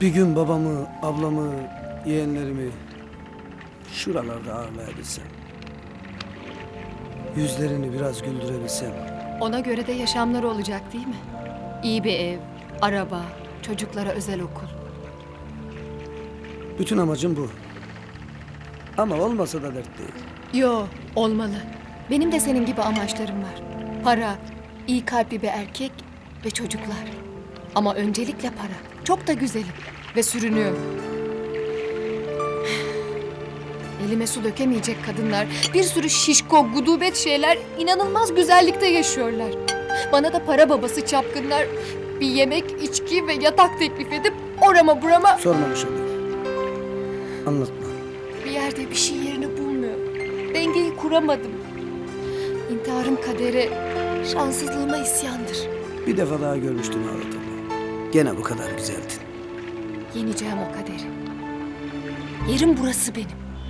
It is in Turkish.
Bir gün babamı, ablamı, yeğenlerimi şuralarda ağırlayabilsem. Yüzlerini biraz güldürebilsem. Ona göre de yaşamları olacak değil mi? İyi bir ev, araba, çocuklara özel okul. Bütün amacım bu. Ama olmasa da dert değil. Yo, olmalı. Benim de senin gibi amaçlarım var. Para, iyi kalpli bir erkek ve çocuklar. Ama öncelikle para. Çok da güzelim ve sürünüyorum. Elime su dökemeyecek kadınlar, bir sürü şişko, gudubet şeyler inanılmaz güzellikte yaşıyorlar. Bana da para babası çapkınlar bir yemek, içki ve yatak teklif edip orama burama Sormamış olayım. Anlatma. bir yerde bir şey yerini bulmuyor. Dengeyi kuramadım. İntiharım kadere, şanssızlığıma isyandır. Bir defa daha görmüştüm ağlatanı. Gene bu kadar güzeldin. Yeneceğim o kaderi. Yerim burası benim.